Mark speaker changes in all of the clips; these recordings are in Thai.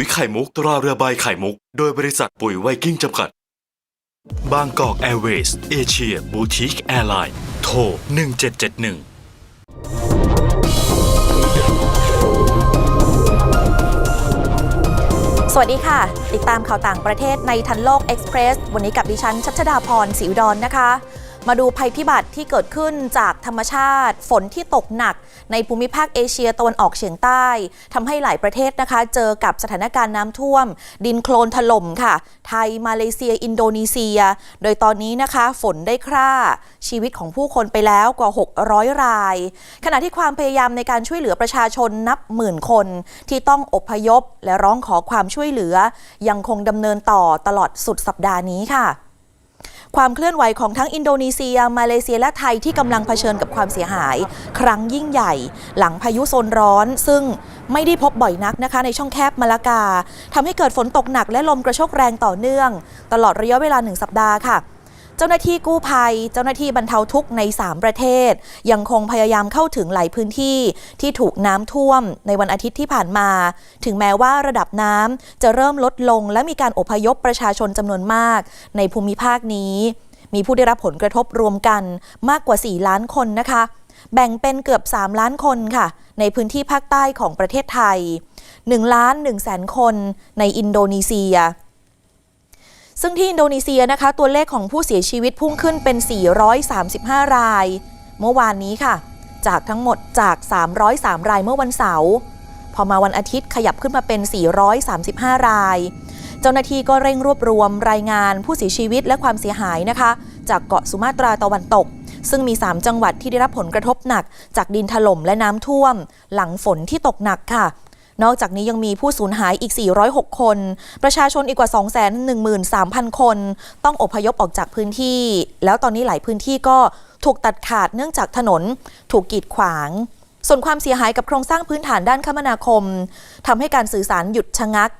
Speaker 1: ปุ๋ยไข่มุกตราเรือใบไข่มุก โดยบริษัทปุ๋ยไวกิ้งจำกัด บางกอกแอร์เวย์สเอเชียบูติกแอร์ไลน์โทร 1771
Speaker 2: สวัสดีค่ะ ติดตามข่าวต่างประเทศในทันโลกเอ็กซ์เพรสวันนี้กับดิฉันชัชดาพรศรีอุดรนนะคะ มาดูภัยพิบัติที่เกิดขึ้นจากธรรมชาติ ฝนที่ตกหนัก ในภูมิภาคเอเชียตะวันออกเฉียงใต้ทำให้หลายประเทศนะคะ เจอกับสถานการณ์น้ำท่วม ดินโคลนถล่มค่ะ ไทย มาเลเซีย อินโดนีเซีย โดยตอนนี้นะคะ ฝนได้คร่า ชีวิตของผู้คนไปแล้วกว่า 600 ราย ขณะที่ความพยายามในการช่วยเหลือประชาชนนับหมื่นคน ที่ต้องอพยพและร้องขอความช่วยเหลือ ยังคงดำเนินต่อตลอดสุดสัปดาห์นี้ค่ะ ความเคลื่อนไหวของทั้งอินโดนีเซีย มาเลเซียและไทยที่กำลังเผชิญกับความเสียหาย ครั้งยิ่งใหญ่ หลังพายุโซนร้อน ซึ่งไม่ได้พบบ่อยนักนะคะ ในช่องแคบมาลากาทำให้เกิดฝนตกหนักและลมกระโชกแรงต่อเนื่อง ตลอดระยะเวลาหนึ่งสัปดาห์ค่ะ เจ้าหน้าที่กู้ภัย เจ้าหน้าที่บรรเทาทุกข์ใน 3 ประเทศ ยังคงพยายามเข้าถึงหลายพื้นที่ที่ถูกน้ำท่วมในวันอาทิตย์ที่ผ่านมา ถึงแม้ว่าระดับน้ำจะเริ่มลดลงและมีการอพยพประชาชนจำนวนมาก ในภูมิภาคนี้ มีผู้ได้รับผลกระทบรวมกันมากกว่า 4 ล้านคนนะคะ แบ่งเป็นเกือบ 3 ล้านคนค่ะ ในพื้นที่ภาคใต้ของประเทศไทย1ล้าน1แสนคนในอินโดนีเซีย ซึ่งที่อินโดนีเซียนะคะ ตัวเลขของผู้เสียชีวิตพุ่งขึ้นเป็น 435 ราย เมื่อวานนี้ค่ะ จากทั้งหมดจาก 303 รายเมื่อวันเสาร์พอมาวันอาทิตย์ขยับขึ้นมาเป็น 435 ราย เจ้าหน้าที่ก็เร่งรวบรวมรายงานผู้เสียชีวิตและความเสียหายนะคะ จากเกาะสุมาตราตะวันตก ซึ่งมี 3 จังหวัดที่ได้รับผลกระทบหนัก จากดินถล่มและน้ำท่วม หลังฝนที่ตกหนักค่ะ นอกจากนี้ยังมีผู้สูญหายอีก 406 คน ประชาชนอีกกว่า 213,000 คน ต้องอพยพออกจากพื้นที่ แล้วตอนนี้หลายพื้นที่ก็ถูกตัดขาดเนื่องจากถนนถูกกีดขวางส่วนความเสียหายกับโครงสร้างพื้นฐานด้านคมนาคมทำให้การสื่อสารหยุดชะงัก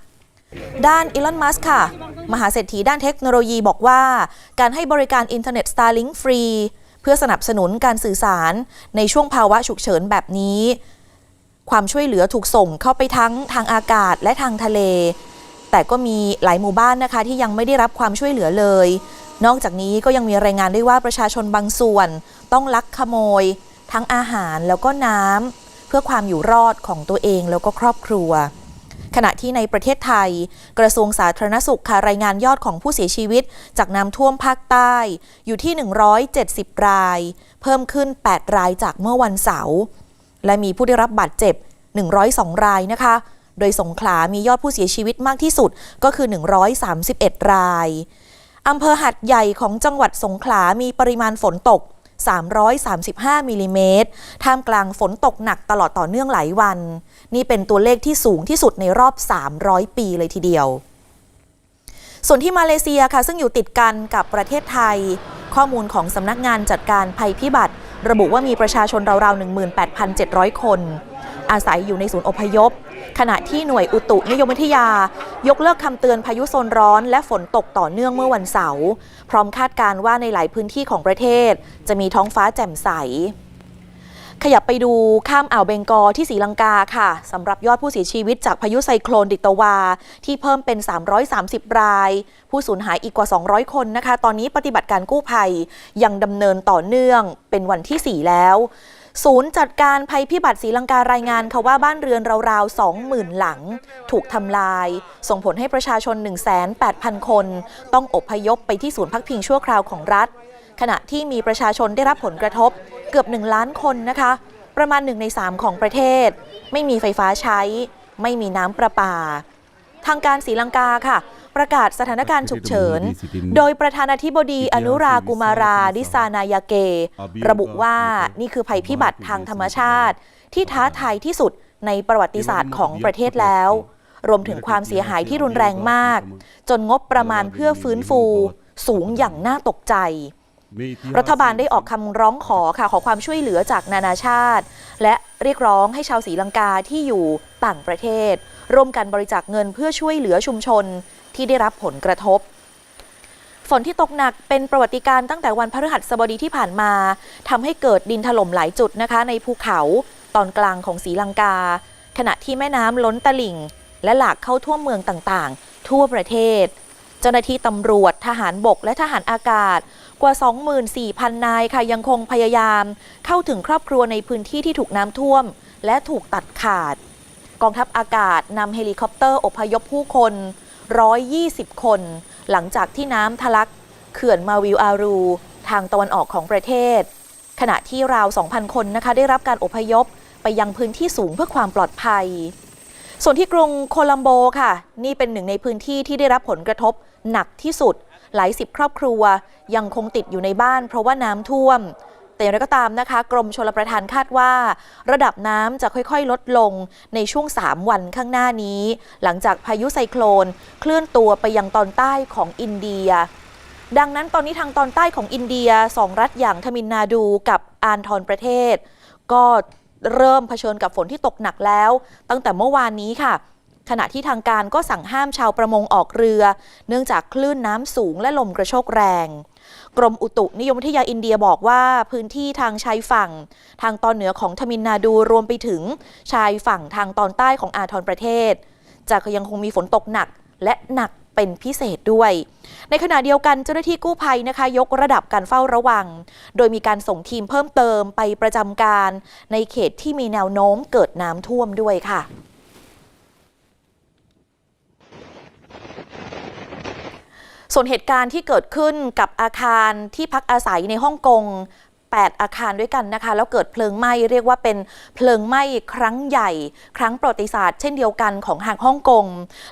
Speaker 2: ด้านอีลอน มัสค่ะ มหาเศรษฐีด้านเทคโนโลยีบอกว่า การให้บริการอินเทอร์เน็ต Starlink ฟรี เพื่อสนับสนุนการสื่อสารในช่วงภาวะฉุกเฉินแบบนี้ ความช่วยเหลือถูกส่งเข้าไปทั้งทางอากาศและทางทะเล แต่ก็มีหลายหมู่บ้านนะคะที่ยังไม่ได้รับความช่วยเหลือเลย นอกจากนี้ก็ยังมีรายงานด้วยว่าประชาชนบางส่วน ต้องลักขโมย ทั้งอาหารแล้วก็น้ำเพื่อความอยู่รอดของตัวเองแล้วก็ครอบครัว ขณะที่ในประเทศไทย กระทรวงสาธารณสุขค่ะรายงานยอดของผู้เสียชีวิต จากน้ำท่วมภาคใต้อยู่ที่ 170 ราย เพิ่มขึ้น 8 รายจากเมื่อวันเสาร์ และมีผู้ได้รับบาดเจ็บ 102 รายนะคะ โดยสงขลามียอดผู้เสียชีวิตมากที่สุดก็คือ 131 รายอำเภอหัดใหญ่ของจังหวัดสงขลามีปริมาณฝนตก 335 มิลลิเมตร ท่ามกลางฝนตกหนักตลอดต่อเนื่องหลายวัน นี่เป็นตัวเลขที่สูงที่สุดในรอบ 300 ปีเลยทีเดียว ส่วนที่มาเลเซียค่ะ ซึ่งอยู่ติดกันกับประเทศไทย ข้อมูลของสำนักงานจัดการภัยพิบัติ ระบุว่ามีประชาชนราวๆ 18,700 คน อาศัยอยู่ในศูนย์อพยพ ขณะที่หน่วยอุตุนิยมวิทยา ยกเลิกคำเตือนพายุโซนร้อนและฝนตกต่อเนื่องเมื่อวันเสาร์พร้อมคาดการณ์ว่าในหลายพื้นที่ของประเทศ จะมีท้องฟ้าแจ่มใส ขยับไปดูข้ามอ่าวเบงกอที่ศรีลังกาค่ะสำหรับยอดผู้เสียชีวิตจากพายุไซโคลนดิตวา ที่เพิ่มเป็น 330 ราย ผู้สูญหายอีกกว่า 200 คนนะคะ ตอนนี้ปฏิบัติการกู้ภัยยังดำเนินต่อเนื่องเป็นวันที่ 4 แล้วศูนย์จัดการภัยพิบัติศรีลังการายงานค่ะว่าบ้านเรือนราวๆ 20,000 หลัง ถูกทำลาย ส่งผลให้ประชาชน 18,000 คน ต้องอบพยพไปที่ศูนย์พักพิงชั่วคราวของรัฐ ขณะที่มีประชาชนได้รับผลกระทบเกือบ 1 ล้านคนนะคะ ประมาณ 1 ใน 3 ของประเทศ ไม่มีไฟฟ้าใช้ ไม่มีน้ำประปา ทางการศรีลังกาค่ะ ประกาศสถานการณ์ฉุกเฉิน โดยประธานาธิบดีอนุรากุมาราดิสานายาเก ระบุว่านี่คือภัยพิบัติทางธรรมชาติ ที่ท้าทายที่สุดในประวัติศาสตร์ของประเทศแล้ว รวมถึงความเสียหายที่รุนแรงมาก จนงบประมาณเพื่อฟื้นฟู สูงอย่างน่าตกใจ รัฐบาลได้ออกคำร้องขอค่ะขอความช่วยเหลือจากนานาชาติ และเรียกร้องให้ชาวศรีลังกาที่อยู่ต่างประเทศ ร่วมกันบริจาคเงินเพื่อช่วยเหลือชุมชนที่ได้รับผลกระทบ ฝนที่ตกหนักเป็นประวัติการณ์ตั้งแต่วันพฤหัสบดีที่ผ่านมาทำให้เกิดดินถล่มหลายจุดนะคะ ในภูเขาตอนกลางของศรีลังกา ขณะที่แม่น้ำล้นตลิ่ง และหลากเข้าทั่วเมืองต่างๆ ทั่วประเทศ เจ้าหน้าที่ตำรวจทหารบกและทหารอากาศ กว่า 24,000 นายค่ะยังคงพยายาม เข้าถึงครอบครัวในพื้นที่ที่ถูกน้ำท่วม และถูกตัดขาด กองทัพอากาศนำเฮลิคอปเตอร์อพยพผู้คน 120 คน หลังจากที่น้ำทะลักเขื่อนมาวิวอารู ทางตะวันออกของประเทศ ขณะที่ราว 2,000 คนนะคะได้รับการอพยพไปยังพื้นที่สูงเพื่อความปลอดภัย ส่วนที่กรุงโคลัมโบค่ะ นี่เป็นหนึ่งในพื้นที่ที่ได้รับผลกระทบหนักที่สุด หลายสิบครอบครัวยังคงติดอยู่ในบ้านเพราะว่าน้ำท่วม แต่อย่างไรก็ตามนะคะ กรมชลประทานคาดว่า ระดับน้ำจะค่อยๆ ลดลงในช่วง 3 วันข้างหน้านี้ หลังจากพายุไซโคลน เคลื่อนตัวไปยังตอนใต้ของอินเดียดังนั้นตอนนี้ทางตอนใต้ของอินเดียสองรัฐอย่างทมินนาดูกับอานทรประเทศ ก็เริ่มเผชิญกับฝนที่ตกหนักแล้ว ตั้งแต่เมื่อวานนี้ค่ะ ขณะที่ทางการก็สั่งห้ามชาวประมงออกเรือ เนื่องจากคลื่นน้ำสูงและลมกระโชกแรง กรมอุตุนิยมวิทยาอินเดียบอกว่าพื้นที่ทางชายฝั่ง ทางตอนเหนือของทมินนาดูรวมไปถึงชายฝั่งทางตอนใต้ของอาทรประเทศ จะยังคงมีฝนตกหนักและหนักเป็นพิเศษด้วย ในขณะเดียวกันเจ้าหน้าที่กู้ภัยนะคะ ยกระดับการเฝ้าระวัง โดยมีการส่งทีมเพิ่มเติมไปประจำการ ในเขตที่มีแนวโน้มเกิดน้ำท่วมด้วยค่ะ ส่วนเหตุการณ์ที่เกิดขึ้นกับอาคารที่พักอาศัยในฮ่องกง 8 อาคารด้วยกันนะคะ แล้วเกิดเพลิงไหม้เรียกว่าเป็นเพลิงไหม้ครั้งใหญ่ ครั้งประวัติศาสตร์เช่นเดียวกันของทางฮ่องกง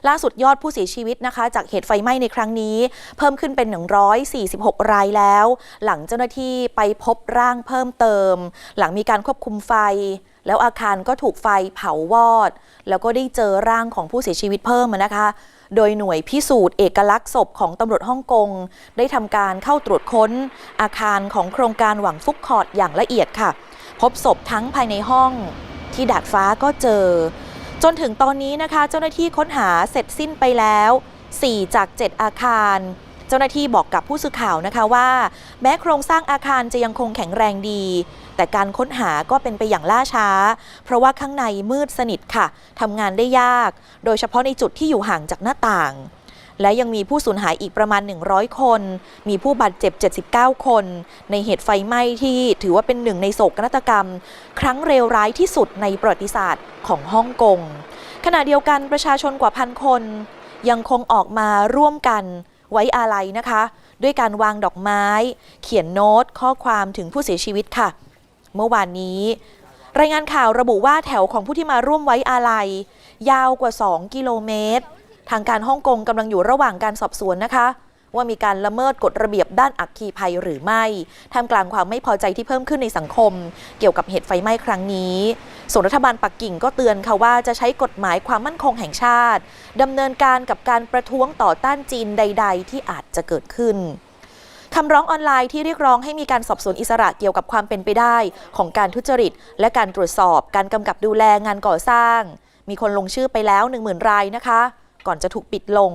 Speaker 2: ล่าสุดยอดผู้เสียชีวิตนะคะ จากเหตุไฟไหม้ในครั้งนี้ เพิ่มขึ้นเป็น 146 รายแล้ว หลังเจ้าหน้าที่ไปพบร่างเพิ่มเติม หลังมีการควบคุมไฟแล้วอาคารก็ถูกไฟเผาวอด แล้วก็ได้เจอร่างของผู้เสียชีวิตเพิ่มนะคะ โดยหน่วยพิสูจน์เอกลักษณ์ศพของตำรวจฮ่องกง ได้ทำการเข้าตรวจค้น อาคารของโครงการหวังฟุกคอร์ดอย่างละเอียดค่ะ พบศพทั้งภายในห้องที่ดาดฟ้าก็เจอ จนถึงตอนนี้นะคะ เจ้าหน้าที่ค้นหาเสร็จสิ้นไปแล้ว 4 จาก 7 อาคาร เจ้าหน้าที่บอกกับผู้สื่อข่าวนะคะว่า แม้โครงสร้างอาคารจะยังคงแข็งแรงดี แต่การค้นหาก็เป็นไปอย่างล่าช้า เพราะว่าข้างในมืดสนิทค่ะทำงานได้ยาก โดยเฉพาะในจุดที่อยู่ห่างจากหน้าต่าง และยังมีผู้สูญหายอีกประมาณ 100 คน มีผู้บาดเจ็บ 79 คน ในเหตุไฟไหม้ที่ถือว่าเป็นหนึ่งในโศกนาฏกรรม ครั้งเลวร้ายที่สุดในประวัติศาสตร์ของฮ่องกงขณะเดียวกันประชาชนกว่าพันคนยังคงออกมาร่วมกัน ไว้อาลัยนะคะ ด้วยการวางดอกไม้ เขียนโน้ตข้อความถึงผู้เสียชีวิตค่ะ เมื่อวานนี้ รายงานข่าวระบุว่าแถวของผู้ที่มาร่วมไว้อาลัย ยาวกว่า 2 กิโลเมตร ทางการฮ่องกงกำลังอยู่ระหว่างการสอบสวนนะคะว่ามีการละเมิดกฎระเบียบด้านอัคคีภัยหรือไม่ ท่ามกลางความไม่พอใจที่เพิ่มขึ้นในสังคม เกี่ยวกับเหตุไฟไหม้ครั้งนี้ ส่วนรัฐบาลปักกิ่งก็เตือนค่ะว่าจะใช้กฎหมายความมั่นคงแห่งชาติดำเนินการกับการประท้วงต่อต้านจีนใด ๆ ที่อาจจะเกิดขึ้นคำร้องออนไลน์ที่เรียกร้องให้มีการสอบสวนอิสระเกี่ยวกับความเป็นไปได้ ของการทุจริต และการตรวจสอบการกำกับดูแลงานก่อสร้าง มีคนลงชื่อไปแล้ว 10,000 รายนะคะ ก่อนจะถูกปิดลง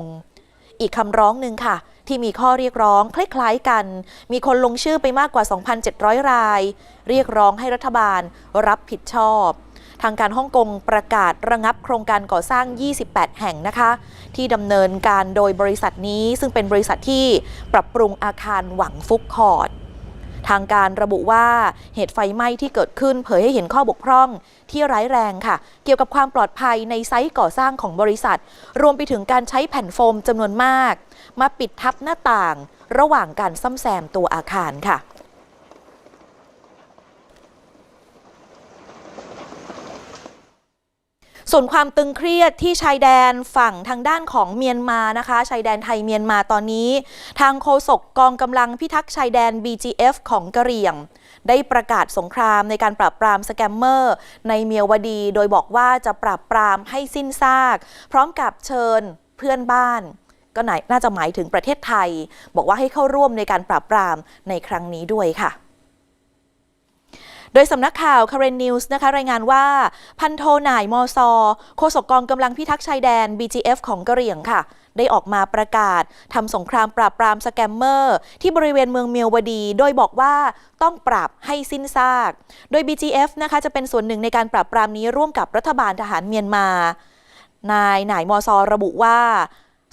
Speaker 2: อีกคำร้องหนึ่งค่ะ ที่มีข้อเรียกร้องคล้ายๆกัน มีคนลงชื่อไปมากกว่า 2,700 ราย เรียกร้องให้รัฐบาลรับผิดชอบ ทางการฮ่องกงประกาศระงับโครงการก่อสร้าง 28 แห่งนะคะ ที่ดำเนินการโดยบริษัทนี้ ซึ่งเป็นบริษัทที่ปรับปรุงอาคารหวังฟุกคอร์ดทางการระบุว่าเหตุไฟไหม้ที่เกิดขึ้นเผยให้เห็นข้อบกพร่องที่ร้ายแรงค่ะ เกี่ยวกับความปลอดภัยในไซต์ก่อสร้างของบริษัท รวมไปถึงการใช้แผ่นโฟมจำนวนมาก มาปิดทับหน้าต่าง ระหว่างการซ่อมแซมตัวอาคารค่ะ ส่วนความตึงเครียดที่ชายแดนฝั่งทางด้านของเมียนมานะคะชายแดนไทยเมียนมาตอนนี้ ทางโฆษกกองกำลังพิทักษ์ชายแดน BGF ของกะเหรี่ยง ได้ประกาศสงครามในการปราบปรามสแกมเมอร์ ในเมียวดี โดยบอกว่าจะปราบปรามให้สิ้นซาก พร้อมกับเชิญเพื่อนบ้าน ก็น่าจะหมายถึงประเทศไทย บอกว่าให้เข้าร่วมในการปราบปรามในครั้งนี้ด้วยค่ะ โดยสำนักข่าว Karen News นะคะรายงานว่า พันโทนายมอซอโฆษกกองกำลังพิทักษ์ชายแดน BGF ของกะเหรี่ยงค่ะ ได้ออกมาประกาศทำสงครามปราบปรามสแกมเมอร์ ที่บริเวณเมืองเมียววดี โดยบอกว่าต้องปราบให้สิ้นซาก โดย BGF นะคะจะเป็นส่วนหนึ่งในการปราบปรามนี้ร่วมกับรัฐบาลทหารเมียนมานายหน่ายมอซอระบุว่า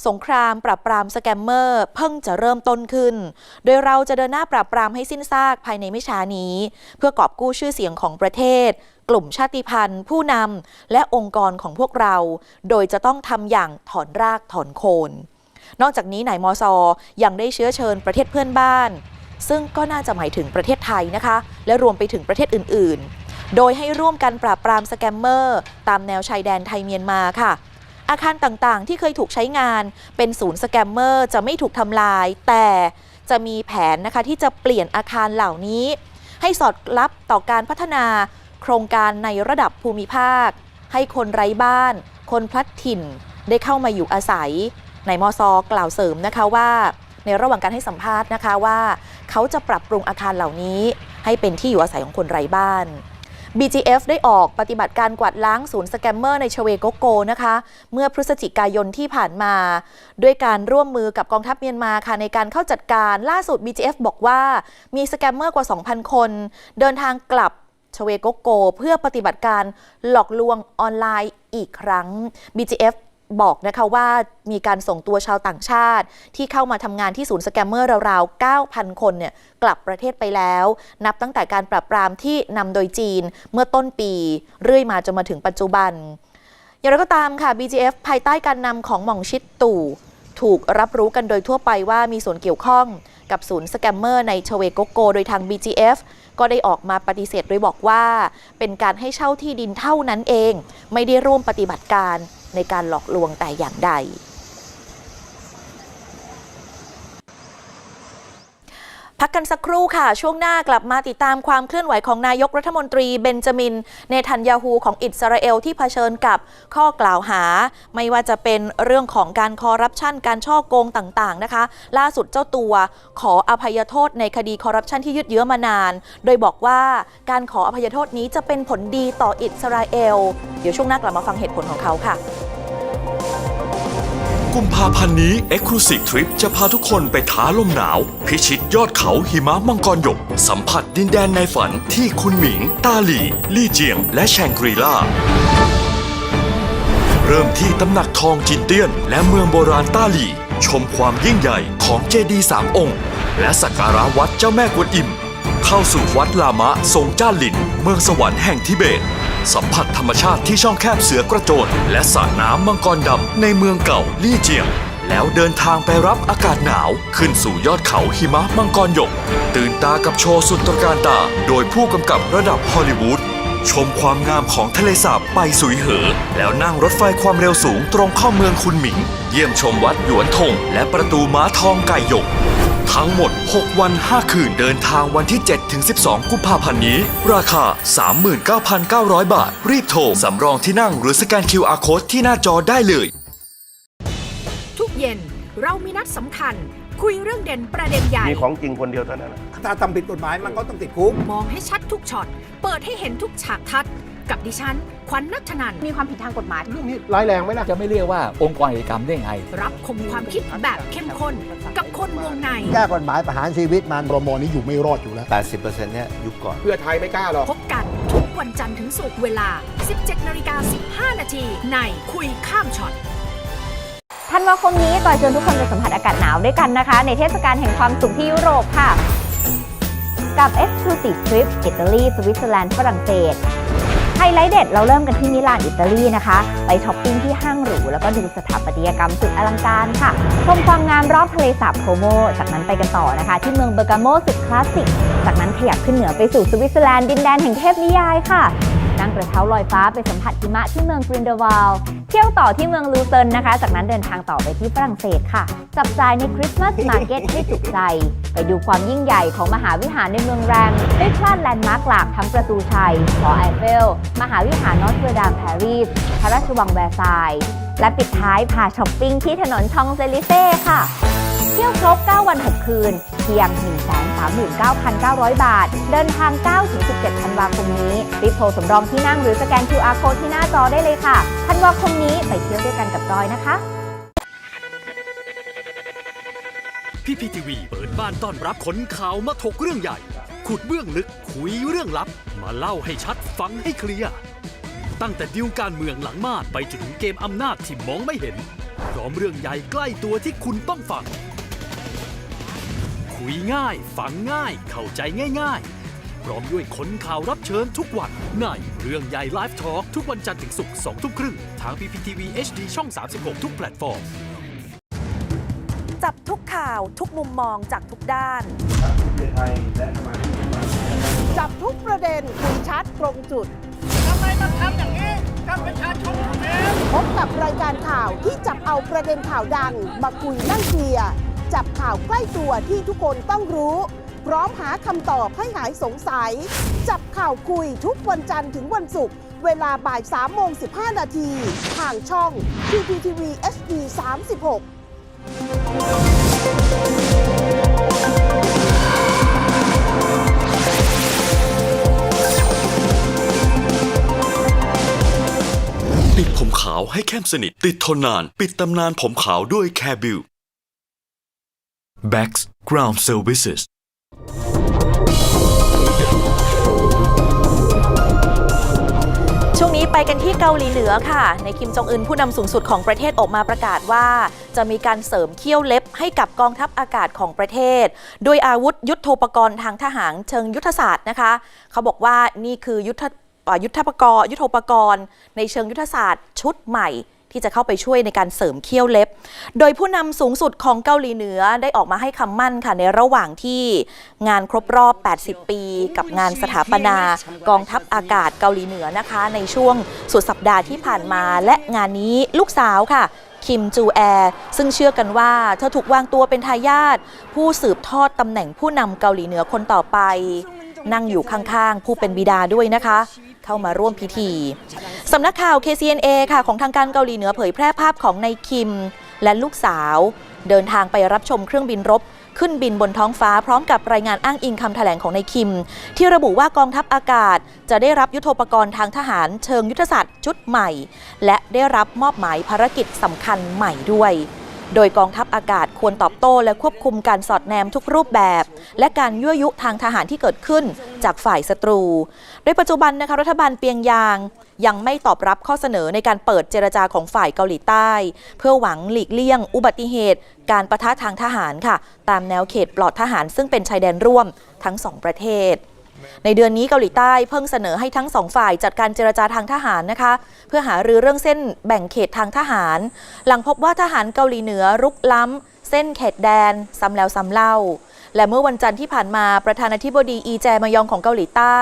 Speaker 2: สงครามปราบปรามสแกมเมอร์เพิ่งจะเริ่มต้นขึ้น โดยเราจะเดินหน้าปราบปรามให้สิ้นซากภายในไม่ช้านี้ เพื่อกอบกู้ชื่อเสียงของประเทศ กลุ่มชาติพันธุ์ ผู้นำและองค์กรของพวกเรา โดยจะต้องทำอย่างถอนรากถอนโคน นอกจากนี้นายมอซอยังได้เชื้อเชิญประเทศเพื่อนบ้าน ซึ่งก็น่าจะหมายถึงประเทศไทยนะคะ และรวมไปถึงประเทศอื่น ๆ โดยให้ร่วมกันปราบปรามสแกมเมอร์ ตามแนวชายแดนไทยเมียนมาค่ะ อาคารต่างๆ ที่เคยถูกใช้งาน เป็นศูนย์สแกมเมอร์จะไม่ถูกทำลาย แต่จะมีแผนนะคะที่จะเปลี่ยนอาคารเหล่านี้ ให้สอดรับต่อการพัฒนาโครงการในระดับภูมิภาค ให้คนไร้บ้าน คนพลัดถิ่นได้เข้ามาอยู่อาศัยในมอซอกล่าวเสริมนะคะว่า ในระหว่างการให้สัมภาษณ์นะคะว่า เขาจะปรับปรุงอาคารเหล่านี้ ให้เป็นที่อยู่อาศัยของคนไร้บ้าน BGF ได้ออกปฏิบัติการกวาดล้างศูนย์สแกมเมอร์ในชเวโกโกนะคะ เมื่อพฤศจิกายนที่ผ่านมา ด้วยการร่วมมือกับกองทัพเมียนมาค่ะในการเข้าจัดการล่าสุด BGF บอกว่ามีสแกมเมอร์กว่า 2,000 คน เดินทางกลับชเวโกโก เพื่อปฏิบัติการหลอกลวงออนไลน์อีกครั้ง BGF บอกนะคะว่ามีการส่งตัวชาวต่างชาติ ที่เข้ามาทำงานที่ศูนย์สแกมเมอร์ราวๆ 9,000 คนเนี่ยกลับประเทศไปแล้ว นับตั้งแต่การปราบปรามที่นำโดยจีนเมื่อต้นปี เรื่อยมาจนมาถึงปัจจุบัน อย่างไรก็ตามค่ะ BGF ภายใต้การนำของหม่องชิดตู่ ถูกรับรู้กันโดยทั่วไปว่ามีส่วนเกี่ยวข้องกับศูนย์สแกมเมอร์ในชเวโกโก โดยทาง BGF ก็ได้ออกมาปฏิเสธโดยบอกว่า เป็นการให้เช่าที่ดินเท่านั้นเอง ไม่ได้ร่วมปฏิบัติการ ในการหลอกลวงแต่อย่างใด พักกันสักครู่ค่ะ ช่วงหน้ากลับมาติดตามความเคลื่อนไหวของนายกรัฐมนตรีเบนจามิน เนทันยาฮูของอิสราเอลที่เผชิญกับข้อกล่าวหา ไม่ว่าจะเป็นเรื่องของการคอร์รัปชันการช่อโกงต่างๆนะคะ ล่าสุดเจ้าตัวขออภัยโทษในคดีคอร์รัปชันที่ยืดเยื้อมานาน โดยบอกว่าการขออภัยโทษนี้จะเป็นผลดีต่ออิสราเอล เดี๋ยวช่วงหน้ากลับมาฟังเหตุผลของเขาค่ะ
Speaker 1: กุมภาพันธ์นี้ Exclusive Trip จะพาทุกคนไปท้าลมหนาว พิชิตยอดเขาหิมะมังกรหยก สัมผัสดินแดนในฝันที่คุณหมิง ตาหลี่ ลี่เจียง และแชงกรีลาเริ่มที่ตำหนักทองจินเตี้ยน และเมืองโบราณต้าหลี่ ชมความยิ่งใหญ่ของเจดีย์สามองค์ และสักการะวัดเจ้าแม่กวนอิม เข้าสู่วัดลามะทรงจ้าหลิน เมืองสวรรค์แห่งทิเบต สัมผัสธรรมชาติที่ช่องแคบเสือกระโจนและสระน้ำมังกรดำในเมืองเก่าลี่เจียง แล้วเดินทางไปรับอากาศหนาว ขึ้นสู่ยอดเขาหิมะมังกรหยก ตื่นตากับโชว์สุดตระการตา โดยผู้กำกับระดับฮอลลีวูด ชมความงามของทะเลสาบไปสุยเหอ แล้วนั่งรถไฟความเร็วสูงตรงเข้าเมืองคุนหมิง เยี่ยมชมวัดหยวนทงและประตูม้าทองไก่หยกทั้งหมด 6 วัน 5 คืนเดินทางวันที่ 7 ถึง 12 กุมภาพันธ์นี้ ราคา 39,900 บาท รีบโทร สำรองที่นั่งหรือสแกน QR Code ที่หน้าจอได้เลย
Speaker 3: ทุกเย็นเรามีนัดสำคัญ คุยเรื่องเด่นประเด็นใหญ่
Speaker 4: มีของจริงคนเดียวเท่านั้นนะ
Speaker 5: ถ้าทำผิดกฎหมายมันก็ต้องติดคุก
Speaker 3: มองให้ชัดทุกช็อต เปิดให้เห็นทุกฉากทัด กับดิฉัน ขวัญนัทธนัน
Speaker 6: มีความผิดทางกฎหมาย
Speaker 4: เรื่องนี้ร้ายแรงไหมล่ะ
Speaker 7: จะไม่เรียกว่าองค์กรอาชญากรรมได้ไง
Speaker 3: รับคมความคิดแบบเข้มข้นกับคนวงใน
Speaker 5: แก้กฎหมายประหารชีวิตมัน
Speaker 8: รมนี้อยู่ไม่รอดอยู่แล้ว
Speaker 9: 80%เนี่ยยุคก่อน
Speaker 4: เพื่อไทยไม่กล้าหรอก
Speaker 3: พบกันทุกวันจันทร์ถึงศุกร์เวลา 17นาฬิกา15นาทีในคุยข้ามช็อต
Speaker 6: ธันวาคมนี้ก่อยชวนทุกคนไปสัมผัสอากาศหนาวด้วยกันนะคะ ในเทศกาลแห่งความสุขที่ยุโรปค่ะ กับ Exclusive Trip อิตาลีสวิตเซอร์แลนด์ฝรั่งเศสไฮไลท์เด็ดเราเริ่มกันที่มิลานอิตาลีนะคะ ไปช้อปปิ้งที่ห้างหรู แล้วก็ดูสถาปัตยกรรมสุดอลังการค่ะ ชมความงามรอบทะเลสาบโคโม จากนั้นไปกันต่อนะคะ ที่เมืองเบอร์กาโมสุดคลาสสิก จากนั้นขยับขึ้นเหนือไปสู่สวิตเซอร์แลนด์ดินแดนแห่งเทพนิยายค่ะ นั่งกระเช้าลอยฟ้าไปสัมผัสหิมะที่เมืองกรินเดวาลเที่ยวต่อที่เมืองลูเซิร์นนะคะ จากนั้นเดินทางต่อไปที่ฝรั่งเศสค่ะ จับจ่ายในคริสต์มาสมาร์เก็ตให้จุใจ ไปดูความยิ่งใหญ่ของมหาวิหารในเมืองแรมไม่พลาดแลนด์มาร์คหลักทั้งประตูชัยหอไอเฟล มหาวิหารนอตเทอร์ดามปารีสพระราชวังแวร์ซายน์และปิดท้ายพาช้อปปิ้งที่ถนนชองเซลิเซ่ค่ะ ที่ยวครบ 9 วัน 6 คืน เพียง 139,900 บาท เดินทาง 9-17 ธันวาคมนี้ รีบโทรสำรองที่นั่งหรือสแกน QR code ที่หน้าจอได้เลยค่ะ ธันวาคมนี้ไปเที่ยวด้วยกันกับจอยนะคะ
Speaker 10: พี่พีทีวีเปิดบ้านต้อนรับขนข่าวมาถกเรื่องใหญ่ ขุดเบื้องลึกคุยเรื่องลับ มาเล่าให้ชัดฟังให้เคลียร์ตั้งแต่ดิวการเมืองหลังมานไปจนถึงเกมอำนาจที่มองไม่เห็นพร้อมเรื่องใหญ่ใกล้ตัวที่คุณต้องฟัง คุยง่าย ฟังง่าย เข้าใจง่ายๆ พร้อมด้วยคนข่าวรับเชิญทุกวันในเรื่องใหญ่ไลฟ์ทอล์กทุกวันจันทร์ถึงศุกร์2ทุ่มครึ่งทาง PPTV HD ช่อง 36 ทุกแพลตฟอร์ม
Speaker 2: จับทุกข่าวทุกมุมมองจากทุกด้าน
Speaker 8: จับทุกประเด็นคุยชัดตรงจุด ทำไมต้องทำอย่างนี้กับประชาชนพบกับรายการข่าวที่จับเอาประเด็นข่าวดังมาคุยนั่งเคลียร์ จับข่าวใกล้ตัวที่ทุกคนต้องรู้ พร้อมหาคำตอบให้หายสงสัย จับข่าวคุยทุกวันจันทร์ถึงวันศุกร์เวลาบ่าย3โมง15 นาทีทางช่อง PPTV HD 36
Speaker 1: ปิดผมขาวให้เข้มสนิท ติดทนนาน ปิดตำนานผมขาวด้วยแคบิล Bax Ground Services
Speaker 2: ช่วงนี้ไปกันที่เกาหลีเหนือค่ะ ในคิมจองอึนผู้นำสูงสุดของประเทศออกมาประกาศว่า จะมีการเสริมเขี้ยวเล็บให้กับกองทัพอากาศของประเทศ โดยอาวุธยุทโธปกรณ์ทางทหารเชิงยุทธศาสตร์นะคะ เขาบอกว่านี่คือยุทธยุทธปกรณ์ยุทโธปกรณ์ในเชิงยุทธศาสตร์ชุดใหม่ ที่จะเข้าไปช่วยในการเสริมเขี้ยวเล็บ โดยผู้นำสูงสุดของเกาหลีเหนือได้ออกมาให้คำมั่นค่ะในระหว่างที่งานครบรอบ 80 ปี กับงานสถาปนากองทัพอากาศเกาหลีเหนือนะคะ ในช่วงสุดสัปดาห์ที่ผ่านมา และงานนี้ลูกสาวค่ะคิมจูแอร์ซึ่งเชื่อกันว่าเธอถูกวางตัวเป็นทายาทผู้สืบทอดตำแหน่งผู้นำเกาหลีเหนือคนต่อไป นั่งอยู่ข้างๆ ผู้เป็นบิดาด้วยนะคะ เข้ามาร่วมพิธีสำนักข่าว KCNA ค่ะของทางการเกาหลีเหนือเผยแพร่ภาพของนายคิม และลูกสาว เดินทางไปรับชมเครื่องบินรบขึ้นบินบนท้องฟ้าพร้อมกับรายงานอ้างอิงคำแถลงของนายคิม ที่ระบุว่ากองทัพอากาศ จะได้รับยุทโธปกรณ์ทางทหารเชิงยุทธศาสตร์ชุดใหม่ และได้รับมอบหมายภารกิจสำคัญใหม่ด้วย โดยกองทัพอากาศควรตอบโต้และควบคุมการสอดแนมทุกรูปแบบ และการยั่วยุทางทหารที่เกิดขึ้นจากฝ่ายศัตรู โดยปัจจุบันนะคะรัฐบาลเปียงยางยังไม่ตอบรับข้อเสนอในการเปิดเจรจาของฝ่ายเกาหลีใต้ เพื่อหวังหลีกเลี่ยง อุบัติเหตุ การประทะทางทหารค่ะ ตามแนวเขตปลอดทหารซึ่งเป็นชายแดนร่วมทั้งสองประเทศ ในเดือนนี้เกาหลีใต้เพิ่งเสนอให้ทั้งสองฝ่ายจัดการเจรจาทางทหารนะคะ เพื่อหารือเรื่องเส้นแบ่งเขตทางทหาร หลังพบว่าทหารเกาหลีเหนือรุกล้ำ เส้นเขตแดน ซ้ำแล้วซ้ำเล่า และเมื่อวันจันทร์ที่ผ่านมาประธานาธิบดีอีแจมายองของเกาหลีใต้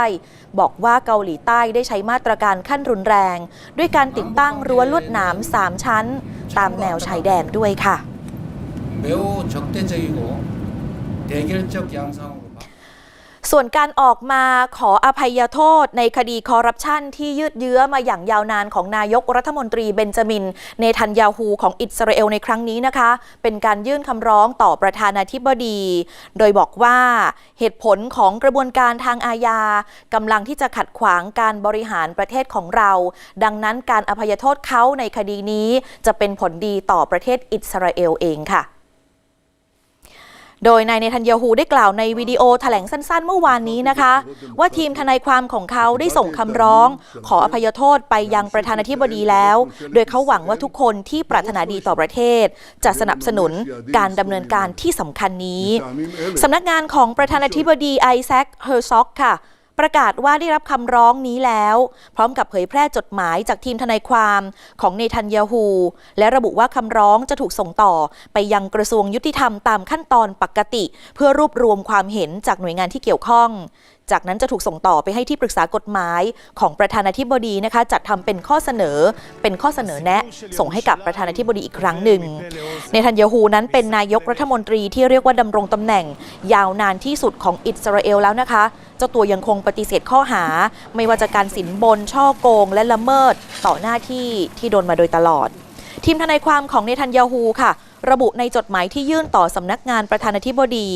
Speaker 2: บอกว่าเกาหลีใต้ได้ใช้มาตรการขั้นรุนแรง ด้วยการติดตั้งรั้วลวดหนามสามชั้น ตามแนวชายแดนด้วยค่ะ
Speaker 9: 매우 적대적이고 대결적 양상으로 바-
Speaker 2: ส่วนการออกมาขออภัยโทษในคดีคอร์รัปชันที่ยืดเยื้อมาอย่างยาวนานของนายกรัฐมนตรีเบนจามิน เนทันยาฮูของอิสราเอลในครั้งนี้นะคะ เป็นการยื่นคำร้องต่อประธานาธิบดี โดยบอกว่าเหตุผลของกระบวนการทางอาญากำลังที่จะขัดขวางการบริหารประเทศของเรา ดังนั้นการอภัยโทษเขาในคดีนี้จะเป็นผลดีต่อประเทศอิสราเอลเองค่ะ โดยนายเนทันยาฮูได้กล่าวในวิดีโอแถลงสั้นๆ เมื่อวานนี้นะคะ ว่าทีมทนายความของเขาได้ส่งคำร้อง ขออภัยโทษไปยังประธานาธิบดีแล้ว โดยเขาหวังว่าทุกคนที่ปรารถนาดีต่อประเทศ จะสนับสนุนการดำเนินการที่สำคัญนี้สำนักงานของประธานาธิบดีไอแซคเฮอร์ซ็อกค่ะ ประกาศว่าได้รับคำร้องนี้แล้ว พร้อมกับเผยแพร่จดหมายจากทีมทนายความของเนทันยาฮู และระบุว่าคำร้องจะถูกส่งต่อ ไปยังกระทรวงยุติธรรมตามขั้นตอนปกติ เพื่อรวบรวมความเห็นจากหน่วยงานที่เกี่ยวข้อง จากนั้นจะถูกส่งต่อไปให้ที่ปรึกษากฎหมายของประธานาธิบดีนะคะจัดทำเป็นข้อเสนอเป็นข้อเสนอแนะ ส่งให้กับประธานาธิบดีอีกครั้งหนึ่งเนทันยาฮูนั้นเป็นนายกรัฐมนตรีที่เรียกว่าดำรงตำแหน่ง ยาวนานที่สุดของอิสราเอลแล้วนะคะเจ้าตัวยังคงปฏิเสธข้อหา ไม่ว่าจะการสินบนช่อโกง และละเมิดต่อหน้าที่ที่โดนมาโดยตลอด ทีมทนายความของเนทันยาฮูค่ะ ระบุในจดหมายที่ยื่นต่อสำนักงานประธานาธิบดี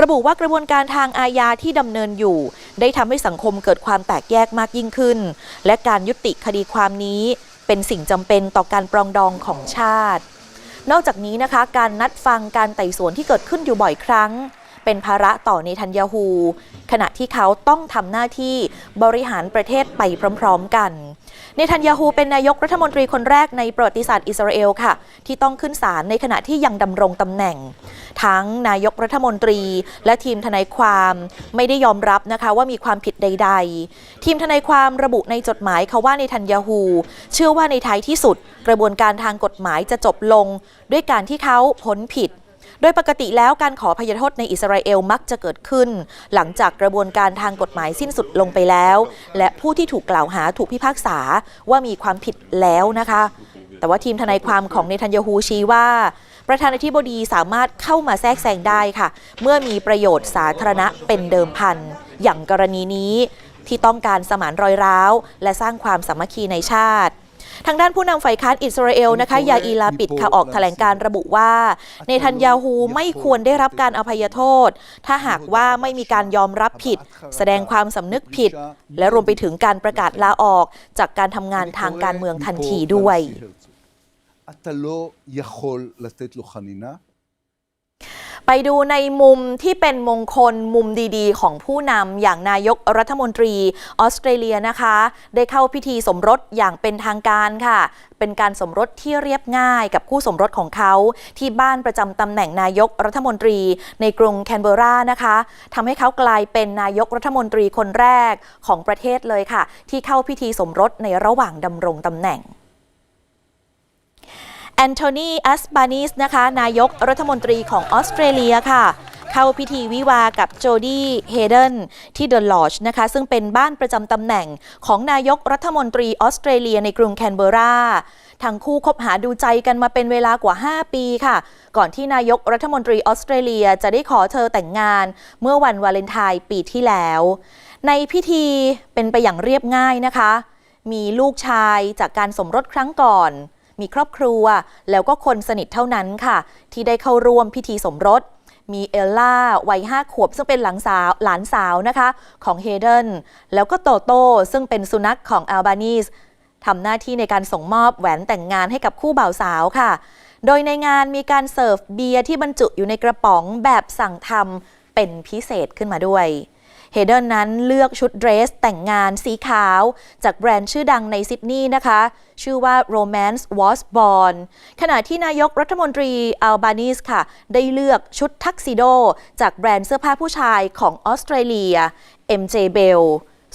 Speaker 2: ระบุว่ากระบวนการทางอาญาที่ดำเนินอยู่ ได้ทำให้สังคมเกิดความแตกแยกมากยิ่งขึ้น และการยุติคดีความนี้ เป็นสิ่งจำเป็นต่อการปรองดองของชาติ นอกจากนี้นะคะการนัดฟังการไต่สวนที่เกิดขึ้นอยู่บ่อยครั้ง เป็นภาระต่อเนทันยาฮูขณะที่เขาต้องทำหน้าที่บริหารประเทศไปพร้อม ๆ กัน เนทันยาฮูเป็นนายกรัฐมนตรีคนแรกในประวัติศาสตร์อิสราเอลค่ะ ที่ต้องขึ้นศาลในขณะที่ยังดำรงตำแหน่ง ทั้งนายกรัฐมนตรี และทีมทนายความไม่ได้ยอมรับนะคะว่ามีความผิดใด ๆ ทีมทนายความระบุในจดหมายเขาว่าในทันยาฮูเชื่อว่าในท้ายที่สุด กระบวนการทางกฎหมายจะจบลง ด้วยการที่เขาพ้นผิด โดยปกติแล้วการขอพยโทษในอิสราเอลมักจะเกิดขึ้น หลังจากกระบวนการทางกฎหมายสิ้นสุดลงไปแล้ว และผู้ที่ถูกกล่าวหาถูกพิพากษาว่ามีความผิดแล้วนะคะ แต่ว่าทีมทนายความของเนทันยาฮูชี้ว่าประธานาธิบดีสามารถเข้ามาแทรกแซงได้ค่ะ เมื่อมีประโยชน์สาธารณะเป็นเดิมพัน อย่างกรณีนี้ที่ต้องการสมานรอยร้าว และสร้างความสามัคคีในชาติ ทางด้านผู้นำฝ่ายค้านอิสราเอลนะคะยาอีลาปิดค่ะออกแถลงการระบุว่าเนทันยาฮูไม่ควรได้รับการอภัยโทษ ถ้าหากว่าไม่มีการยอมรับผิด แสดงความสำนึกผิด และรวมไปถึงการประกาศลาออกจากการทำงานทางการเมืองทันทีด้วย ไปดูในมุมที่เป็นมงคลมุมดีๆ ของผู้นำอย่างนายกรัฐมนตรีออสเตรเลียนะคะ ได้เข้าพิธีสมรสอย่างเป็นทางการค่ะ เป็นการสมรสที่เรียบง่ายกับคู่สมรสของเขา ที่บ้านประจำตำแหน่งนายกรัฐมนตรีในกรุงแคนเบอรานะคะทำให้เขากลายเป็นนายกรัฐมนตรีคนแรกของประเทศเลยค่ะ ที่เข้าพิธีสมรสในระหว่างดำรงตำแหน่ง แอนโทนีอัสบานิสนะคะ นายกรัฐมนตรีของออสเตรเลียค่ะ เข้าพิธีวิวากับโจดี้เฮเดนที่เดอะลอจนะคะ ซึ่งเป็นบ้านประจำตำแหน่งของนายกรัฐมนตรีออสเตรเลียในกรุงแคนเบอราทั้งคู่คบหาดูใจกันมาเป็นเวลากว่า 5 ปีค่ะ ก่อนที่นายกรัฐมนตรีออสเตรเลียจะได้ขอเธอแต่งงาน เมื่อวันวาเลนไทน์ปีที่แล้ว ในพิธีเป็นไปอย่างเรียบง่ายนะคะ มีลูกชายจากการสมรสครั้งก่อน มีครอบครัว แล้วก็คนสนิทเท่านั้นค่ะ ที่ได้เข้าร่วมพิธีสมรส มีเอลล่าวัยห้าขวบซึ่งเป็นหลานสาวหลานสาวนะคะของเฮเดนแล้วก็โตโต้ซึ่งเป็นสุนัขของอัลบานีสทำหน้าที่ในการส่งมอบแหวนแต่งงานให้กับคู่บ่าวสาวค่ะ โดยในงานมีการเสิร์ฟเบียร์ที่บรรจุอยู่ในกระป๋องแบบสั่งทำเป็นพิเศษขึ้นมาด้วย เฮเดนนั้นเลือกชุดเดรสแต่งงานสีขาว จากแบรนด์ชื่อดังในซิดนีย์นะคะ ชื่อว่า Romance Was Born ขณะที่นายกรัฐมนตรีอัลบานีสค่ะ ได้เลือกชุดทักซิโด จากแบรนด์เสื้อผ้าผู้ชายของออสเตรเลีย MJ Bell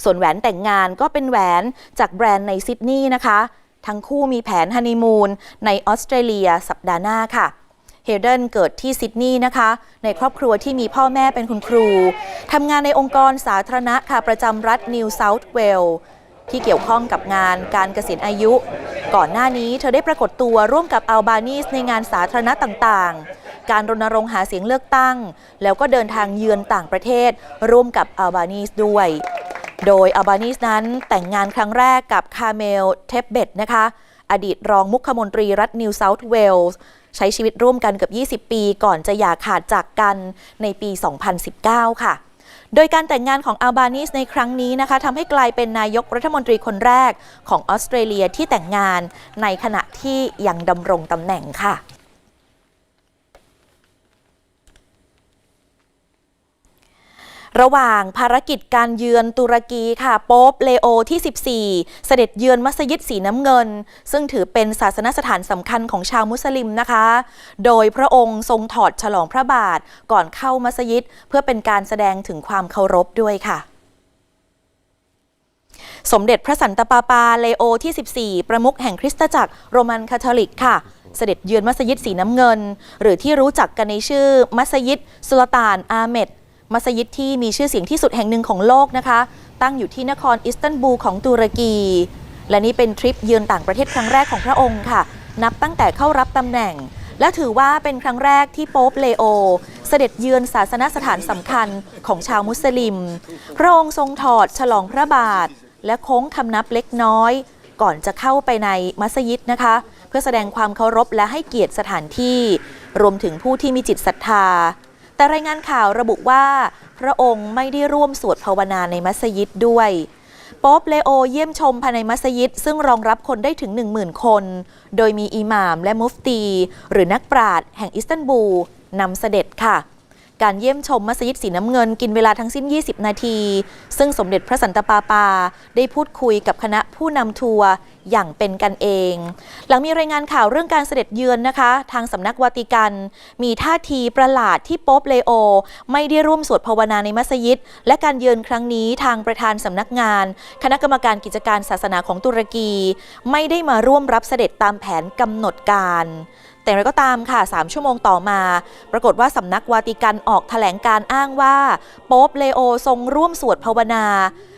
Speaker 2: ส่วนแหวนแต่งงานก็เป็นแหวนจากแบรนด์ในซิดนีย์นะคะ ทั้งคู่มีแผนฮันนีมูนในออสเตรเลียสัปดาห์หน้าค่ะ เฮเดนเกิดที่ซิดนีย์นะคะ ในครอบครัวที่มีพ่อแม่เป็นคุณครูทำงานในองค์กรสาธารณะค่ะประจำรัฐนิวเซาท์เวลที่เกี่ยวข้องกับงานการเกษียณอายุ ก่อนหน้านี้เธอได้ปรากฏตัวร่วมกับอัลบานีสในงานสาธารณะต่างๆ การรณรงค์หาเสียงเลือกตั้ง แล้วก็เดินทางเยือนต่างประเทศ ร่วมกับอัลบานีสด้วย โดยอัลบานีสนั้นแต่งงานครั้งแรกกับคาเมล เทปเบตนะคะ อดีตรองมุขมนตรีรัฐนิวเซาท์เวลส์ ใช้ชีวิตร่วมกันเกือบ 20 ปี ก่อนจะหย่าขาดจากกันในปี 2019 ค่ะโดยการแต่งงานของอัลบานิสในครั้งนี้นะคะทำให้กลายเป็นนายกรัฐมนตรีคนแรกของออสเตรเลียที่แต่งงานในขณะที่ยังดำรงตำแหน่งค่ะ ระหว่างภารกิจการเยือนตุรกีค่ะโป๊ปเลโอที่ 14 เสด็จเยือนมัสยิดสีน้ำเงิน ซึ่งถือเป็นศาสนสถานสำคัญของชาวมุสลิมนะคะ โดยพระองค์ทรงถอดฉลองพระบาทก่อนเข้ามัสยิด เพื่อเป็นการแสดงถึงความเคารพด้วยค่ะสมเด็จพระสันตะปาปาเลโอที่ 14 ประมุขแห่งคริสตจักรโรมันคาทอลิกค่ะ เสด็จเยือนมัสยิดสีน้ำเงิน หรือที่รู้จักกันในชื่อมัสยิดสุลต่านอาเมด มัสยิดที่มีชื่อเสียงที่สุดแห่งหนึ่งของโลกนะคะ ตั้งอยู่ที่นครอิสตันบูลของตุรกี และนี่เป็นทริปเยือนต่างประเทศครั้งแรกของพระองค์ค่ะ นับตั้งแต่เข้ารับตำแหน่ง และถือว่าเป็นครั้งแรกที่โป๊ปเลโอ เสด็จเยือนศาสนสถานสำคัญของชาวมุสลิม พระองค์ทรงถอดฉลองพระบาท และโค้งคำนับเล็กน้อย ก่อนจะเข้าไปในมัสยิดนะคะ เพื่อแสดงความเคารพและให้เกียรติสถานที่ รวมถึงผู้ที่มีจิตศรัทธา แต่รายงานข่าวระบุว่า พระองค์ไม่ได้ร่วมสวดภาวนาในมัสยิดด้วยป๊อปเลโอเยี่ยมชมภายในมัสยิด ซึ่งรองรับคนได้ถึง 10,000 คน โดยมีอิหม่ามและมุฟตี หรือนักปราชญ์แห่งอิสตันบูลนำเสด็จค่ะ การเยี่ยมชมมัสยิดสีน้ำเงินกินเวลาทั้งสิ้น 20 นาที ซึ่งสมเด็จพระสันตะปาปา ได้พูดคุยกับคณะผู้นำทัวร์อย่างเป็นกันเอง หลังมีรายงานข่าวเรื่องการเสด็จเยือนนะคะ ทางสำนักวาติกัน มีท่าทีประหลาดที่โป๊ปเลโอ ไม่ได้ร่วมสวดภาวนาในมัสยิด และการเยือนครั้งนี้ทางประธานสำนักงาน คณะกรรมการกิจการศาสนาของตุรกี ไม่ได้มาร่วมรับเสด็จตามแผนกำหนดการ แต่อย่างไรก็ตามค่ะ 3 ชั่วโมงต่อมา ปรากฏว่าสำนักวาติกันออกแถลงการอ้างว่า โป๊ปเลโอทรงร่วมสวดภาวนา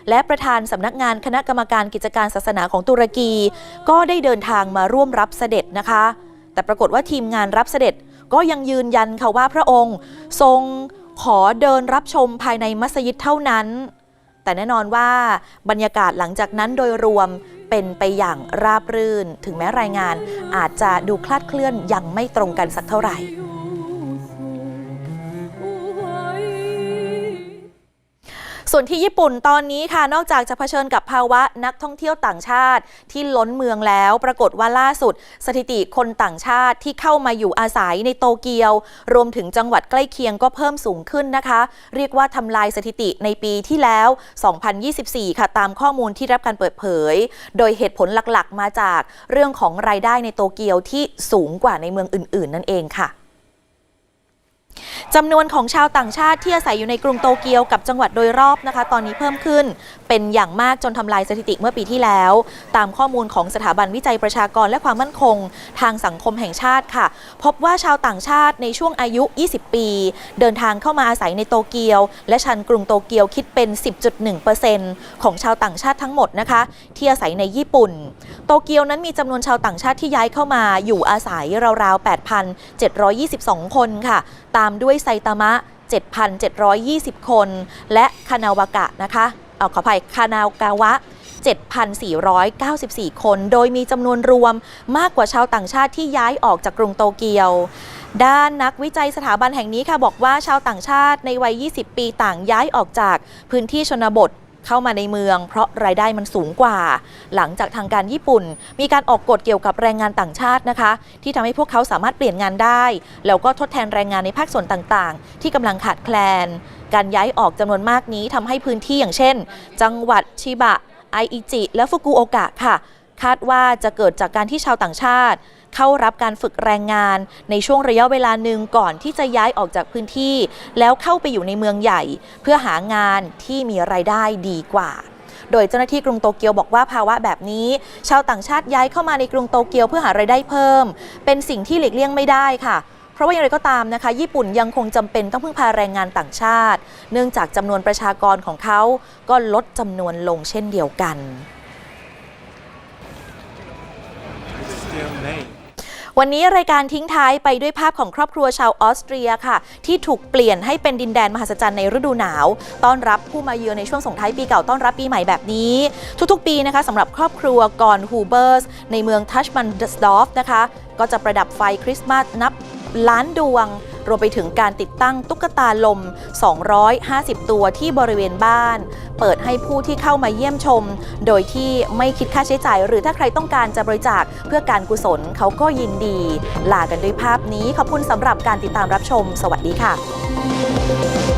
Speaker 2: และประธานสำนักงานคณะกรรมการกิจการศาสนาของตุรกี ก็ได้เดินทางมาร่วมรับเสด็จนะคะ แต่ปรากฏว่าทีมงานรับเสด็จก็ยังยืนยันค่ะว่าพระองค์ทรงขอเดินรับชมภายในมัสยิดเท่านั้น แต่แน่นอนว่าบรรยากาศหลังจากนั้นโดยรวม เป็นไปอย่างราบรื่น ถึงแม้รายงานอาจจะดูคลาดเคลื่อนยังไม่ตรงกันสักเท่าไหร่ ส่วนที่ญี่ปุ่นตอนนี้ค่ะนอกจากจะเผชิญกับภาวะนักท่องเที่ยวต่างชาติ ที่ล้นเมืองแล้ว ปรากฏว่าล่าสุด สถิติคนต่างชาติที่เข้ามาอยู่อาศัยในโตเกียว รวมถึงจังหวัดใกล้เคียงก็เพิ่มสูงขึ้นนะคะ เรียกว่าทำลายสถิติในปีที่แล้ว 2024 ค่ะตามข้อมูลที่รับการเปิดเผย โดยเหตุผลหลักๆ มาจากเรื่องของรายได้ในโตเกียวที่สูงกว่าในเมืองอื่น ๆ นั่นเองค่ะ จำนวนของชาวต่างชาติที่อาศัยอยู่ในกรุงโตเกียวกับจังหวัดโดยรอบนะคะ ตอนนี้เพิ่มขึ้น เป็นอย่างมากจนทำลายสถิติเมื่อปีที่แล้ว ตามข้อมูลของสถาบันวิจัยประชากรและความมั่นคง ทางสังคมแห่งชาติค่ะ พบว่าชาวต่างชาติในช่วงอายุ 20 ปี เดินทางเข้ามาอาศัยในโตเกียว และชันกรุงโตเกียวคิดเป็น 10.1%ของชาวต่างชาติทั้งหมดนะคะ ที่อาศัยในญี่ปุ่น โตเกียวนั้นมีจำนวนชาวต่างชาติที่ย้ายเข้ามาอยู่อาศัยราวๆ 8,722 คนค่ะตามามด้วยไซตามะ 7,720 คน และคานาวากะนะคะเออขออภัยคานาวกาวะ 7,494 คน โดยมีจำนวนรวมมากกว่าชาวต่างชาติที่ย้ายออกจากกรุงโตเกียวด้านนักวิจัยสถาบันแห่งนี้ค่ะบอกว่าชาวต่างชาติในวัย 20 ปีต่างย้ายออกจากพื้นที่ชนบท เข้ามาในเมือง เพราะรายได้มันสูงกว่า หลังจากทางการญี่ปุ่น มีการออกกฎเกี่ยวกับแรงงานต่างชาตินะคะ ที่ทำให้พวกเขาสามารถเปลี่ยนงานได้ แล้วก็ทดแทนแรงงานในภาคส่วนต่างๆ ที่กำลังขาดแคลน การย้ายออกจำนวนมากนี้ทำให้พื้นที่อย่างเช่น จังหวัดชิบะไออิจิ และฟุกุโอกะค่ะ คาดว่าจะเกิดจากการที่ชาวต่างชาติ เข้ารับการฝึกแรงงาน ในช่วงระยะเวลาหนึ่งก่อนที่จะย้ายออกจากพื้นที่ แล้วเข้าไปอยู่ในเมืองใหญ่ เพื่อหางานที่มีรายได้ดีกว่าโดยเจ้าหน้าที่กรุงโตเกียวบอกว่าภาวะแบบนี้ ชาวต่างชาติย้ายเข้ามาในกรุงโตเกียวเพื่อหารายได้เพิ่ม เป็นสิ่งที่หลีกเลี่ยงไม่ได้ค่ะ เพราะว่าอย่างไรก็ตามนะคะ ญี่ปุ่นยังคงจำเป็นต้องพึ่งพาแรงงานต่างชาติ เนื่องจากจำนวนประชากรของเขาก็ลดจำนวนลงเช่นเดียวกัน วันนี้รายการทิ้งท้ายไปด้วยภาพของครอบครัวชาวออสเตรียค่ะ ที่ถูกเปลี่ยนให้เป็นดินแดนมหัศจรรย์ในฤดูหนาว ต้อนรับผู้มาเยือนในช่วงส่งท้ายปีเก่าต้อนรับปีใหม่แบบนี้ ทุกๆ ปีนะคะสำหรับครอบครัวกอนฮูเบอร์สในเมืองทัชมันสดอฟนะคะ ก็จะประดับไฟคริสต์มาสนับล้านดวง รวมไปถึงการติดตั้งตุ๊กตาลม 250 ตัวที่บริเวณบ้าน เปิดให้ผู้ที่เข้ามาเยี่ยมชม โดยที่ไม่คิดค่าใช้จ่าย หรือถ้าใครต้องการจะบริจาคเพื่อการกุศลเขาก็ยินดี ลากันด้วยภาพนี้ขอบคุณสำหรับการติดตามรับชม สวัสดีค่ะ